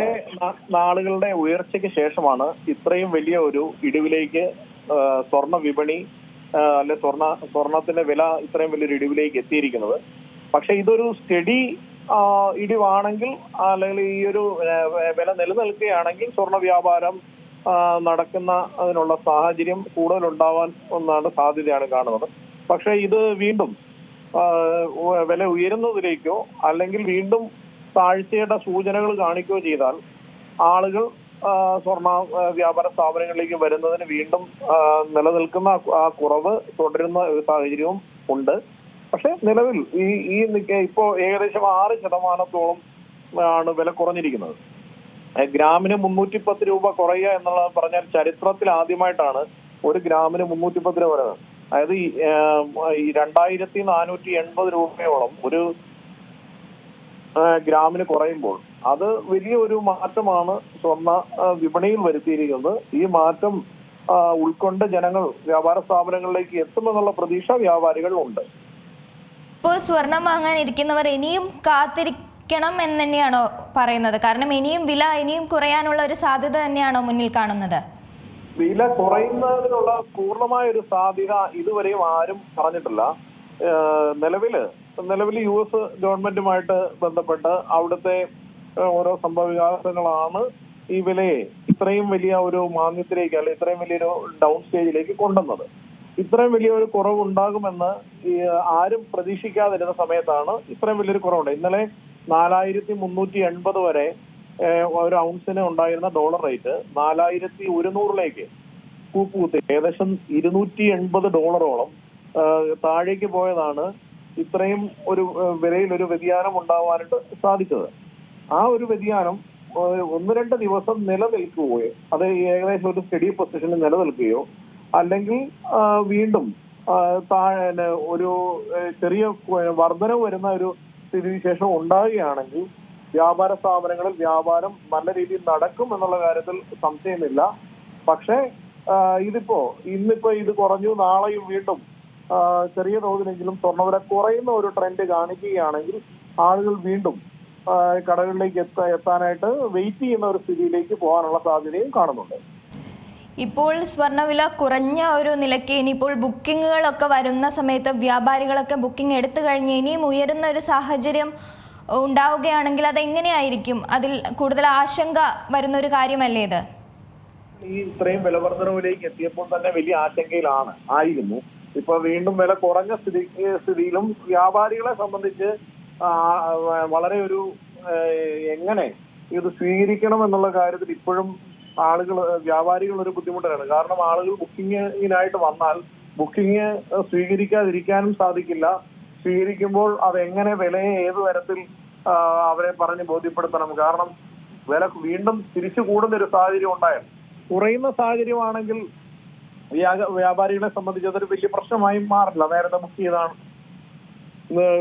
വളരെ നാളുകളുടെ ഉയർച്ചയ്ക്ക് ശേഷമാണ് ഇത്രയും വലിയ ഒരു ഇടിവിലേക്ക് സ്വർണ വിപണി അല്ലെ സ്വർണ സ്വർണത്തിന്റെ വില ഇത്രയും വലിയൊരു ഇടിവിലേക്ക് എത്തിയിരിക്കുന്നത്. പക്ഷെ ഇതൊരു സ്റ്റഡി ഇടിവാണെങ്കിൽ അല്ലെങ്കിൽ ഈ ഒരു വില നിലനിൽക്കുകയാണെങ്കിൽ സ്വർണ വ്യാപാരം നടക്കുന്ന അതിനുള്ള സാഹചര്യം കൂടുതൽ ഉണ്ടാവാൻ ഒന്നാണ് സാധ്യതയാണ് കാണുന്നത്. പക്ഷെ ഇത് വീണ്ടും വില ഉയരുന്നതിലേക്കോ അല്ലെങ്കിൽ വീണ്ടും താഴ്ചയുടെ സൂചനകൾ കാണിക്കുകയോ ചെയ്താൽ ആളുകൾ സ്വർണ വ്യാപാര സ്ഥാപനങ്ങളിലേക്ക് വരുന്നതിന് വീണ്ടും നിലനിൽക്കുന്ന ആ കുറവ് തുടരുന്ന ഒരു സാഹചര്യവും ഉണ്ട്. പക്ഷെ നിലവിൽ ഈ ഈ നിക്ക- ഇപ്പോ ഏകദേശം ആറ് ശതമാനത്തോളം ആണ് വില കുറഞ്ഞിരിക്കുന്നത്. ഗ്രാമിന് മുന്നൂറ്റി പത്ത് രൂപ കുറയുക എന്നുള്ള പറഞ്ഞാൽ ചരിത്രത്തിൽ ആദ്യമായിട്ടാണ് ഒരു ഗ്രാമിന് മുന്നൂറ്റി പത്ത് രൂപ വരുന്നത്. അതായത് ഈ, രണ്ടായിരത്തി നാനൂറ്റി എൺപത് രൂപയോളം ഒരു ഗ്രാമിന് കുറയുമ്പോൾ അത് വലിയ ഒരു മാറ്റമാണ് സ്വർണ വിപണിയിൽ വരുത്തിയിരിക്കുന്നത്. ഈ മാറ്റം ഉൾക്കൊണ്ട് ജനങ്ങൾ വ്യാപാര സ്ഥാപനങ്ങളിലേക്ക് എത്തുമെന്നുള്ള പ്രതീക്ഷ വ്യാപാരികളിലുണ്ട്. ഇപ്പോൾ സ്വർണം വാങ്ങാൻ ഇരിക്കുന്നവർ ഇനിയും കാത്തിരിക്കണം എന്ന് തന്നെയാണോ പറയുന്നത്? കാരണം ഇനിയും വില ഇനിയും കുറയാനുള്ള ഒരു സാധ്യത തന്നെയാണോ മുന്നിൽ കാണുന്നത്? വില കുറയുന്നതിനുള്ള പൂർണമായ ഒരു സാധ്യത ഇതുവരെയും ആരും പറഞ്ഞിട്ടില്ല. ഏഹ് നിലവിൽ നിലവിൽ യു എസ് ഗവൺമെന്റുമായിട്ട് ബന്ധപ്പെട്ട് അവിടുത്തെ ഓരോ സംഭവവികാസങ്ങളാണ് ഈ വിലയെ ഇത്രയും വലിയ ഒരു മാന്ദ്യത്തിലേക്ക് അല്ലെ ഇത്രയും വലിയൊരു ഡൗൺ സ്റ്റേജിലേക്ക് കൊണ്ടുവന്നത്. ഇത്രയും വലിയൊരു കുറവ് ഉണ്ടാകുമെന്ന് ഈ ആരും പ്രതീക്ഷിക്കാതിരുന്ന സമയത്താണ് ഇത്രയും വലിയൊരു കുറവുണ്ട് ഇന്നലെ നാലായിരത്തി മുന്നൂറ്റി എൺപത് വരെ ഒരു ഔൺസിന് ഉണ്ടായിരുന്ന ഡോളർ റേറ്റ് നാലായിരത്തി ഒരുന്നൂറിലേക്ക് കൂപ്പുകുത്തി ഏകദേശം ഇരുന്നൂറ്റി എൺപത് ഡോളറോളം താഴേക്ക് പോയതാണ് ഇത്രയും ഒരു വിലയിൽ ഒരു വ്യതിയാനം ഉണ്ടാവാനായിട്ട് സാധിച്ചത്. ആ ഒരു വ്യതിയാനം ഒന്ന് രണ്ട് ദിവസം നിലനിൽക്കുകയോ അത് ഏകദേശം ഒരു സ്റ്റഡി പൊസിഷനിൽ നിലനിൽക്കുകയോ അല്ലെങ്കിൽ വീണ്ടും താഴെ ഒരു ചെറിയ വർധനവ് വരുന്ന ഒരു സ്ഥിതിവിശേഷം ഉണ്ടാകുകയാണെങ്കിൽ വ്യാപാര സ്ഥാപനങ്ങളിൽ വ്യാപാരം നല്ല രീതിയിൽ നടക്കും എന്നുള്ള കാര്യത്തിൽ സംശയമില്ല. പക്ഷേ ഇതിപ്പോ ഇന്നിപ്പോ ഇത് കുറഞ്ഞു നാളെയും വീണ്ടും ചെറിയ തോതിലെങ്കിലും സ്വർണവില കുറയുന്ന ഒരു ട്രെൻഡ് കാണിക്കുകയാണെങ്കിൽ ആളുകൾ വീണ്ടും കടകളിലേക്ക് എത്താ എത്താനായിട്ട് വെയിറ്റ് ചെയ്യുന്ന ഒരു സ്ഥിതിയിലേക്ക് പോകാനുള്ള സാധ്യതയും കാണുന്നുണ്ട്. ഇപ്പോൾ സ്വർണവില കുറഞ്ഞ ഒരു നിലയ്ക്ക് ഇനിയിപ്പോൾ ബുക്കിങ്ങുകളൊക്കെ വരുന്ന സമയത്ത് വ്യാപാരികളൊക്കെ ബുക്കിംഗ് എടുത്തു കഴിഞ്ഞ് ഇനിയും ഉയരുന്ന ഒരു സാഹചര്യം ഉണ്ടാവുകയാണെങ്കിൽ അതെങ്ങനെയായിരിക്കും അതിൽ കൂടുതൽ ആശങ്ക വരുന്ന ഒരു കാര്യമല്ലേ ഇത്? ഈ ഇത്രയും വിലവർദ്ധനവിലേക്ക് എത്തിയപ്പോൾ തന്നെ വലിയ ആശങ്കയിലാണ് ആയിരുന്നു. ഇപ്പൊ വീണ്ടും വില കുറഞ്ഞ സ്ഥിതി സ്ഥിതിയിലും വ്യാപാരികളെ സംബന്ധിച്ച് വളരെ ഒരു എങ്ങനെ ഇത് സ്വീകരിക്കണം എന്നുള്ള കാര്യത്തിൽ ഇപ്പോഴും ആളുകൾ വ്യാപാരികൾ ഒരു ബുദ്ധിമുട്ടാണ്. കാരണം ആളുകൾ ബുക്കിങ്ങിനായിട്ട് വന്നാൽ ബുക്കിംഗ് സ്വീകരിക്കാതിരിക്കാനും സാധിക്കില്ല. സ്വീകരിക്കുമ്പോൾ അതെങ്ങനെ വിലയെ ഏത് തരത്തിൽ അവരെ പറഞ്ഞ് ബോധ്യപ്പെടുത്തണം. കാരണം വില വീണ്ടും തിരിച്ചു കൂടുന്ന ഒരു സാഹചര്യം ഉണ്ടായാൽ കുറയുന്ന സാഹചര്യമാണെങ്കിൽ വ്യാപാരികളെ സംബന്ധിച്ച് അതൊരു വലിയ പ്രശ്നമായി മാറില്ല. നേരത്തെ ബുക്ക് ചെയ്താണ്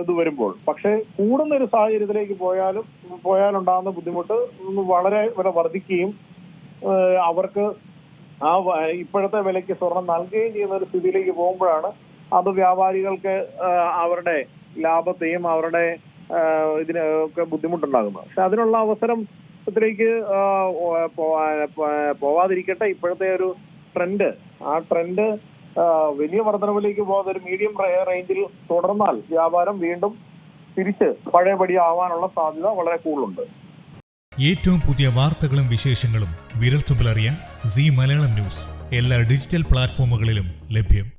ഇത് വരുമ്പോൾ. പക്ഷേ കൂടുന്ന ഒരു സാഹചര്യത്തിലേക്ക് പോയാലും പോയാലുണ്ടാകുന്ന ബുദ്ധിമുട്ട് വളരെ വില വർദ്ധിക്കുകയും അവർക്ക് ആ ഇപ്പോഴത്തെ വിലയ്ക്ക് സ്വർണം നൽകുകയും ചെയ്യുന്ന ഒരു സ്ഥിതിയിലേക്ക് പോകുമ്പോഴാണ് അത് വ്യാപാരികൾക്ക് അവരുടെ ലാഭത്തെയും അവരുടെ ഇതിന് ഒക്കെ ബുദ്ധിമുട്ടുണ്ടാകുന്നത്. പക്ഷെ അതിനുള്ള അവസരം ത്തിലേക്ക് പോവാതിരിക്കട്ടെ. ഇപ്പോഴത്തെ ഒരു ട്രെൻഡ് ആ ട്രെൻഡ് വലിയ വർധനവിലേക്ക് പോകാതെ ഒരു മീഡിയം റേഞ്ചിൽ തുടർന്നാൽ വ്യാപാരം വീണ്ടും തിരിച്ച് പഴയപടി ആവാനുള്ള സാധ്യത വളരെ കൂടുതലുണ്ട്. ഏറ്റവും പുതിയ വാർത്തകളും വിശേഷങ്ങളും വിരൽത്തുമ്പിലറിയാൻ സി മലയാളം ന്യൂസ്. എല്ലാ ഡിജിറ്റൽ പ്ലാറ്റ്ഫോമുകളിലും ലഭ്യം.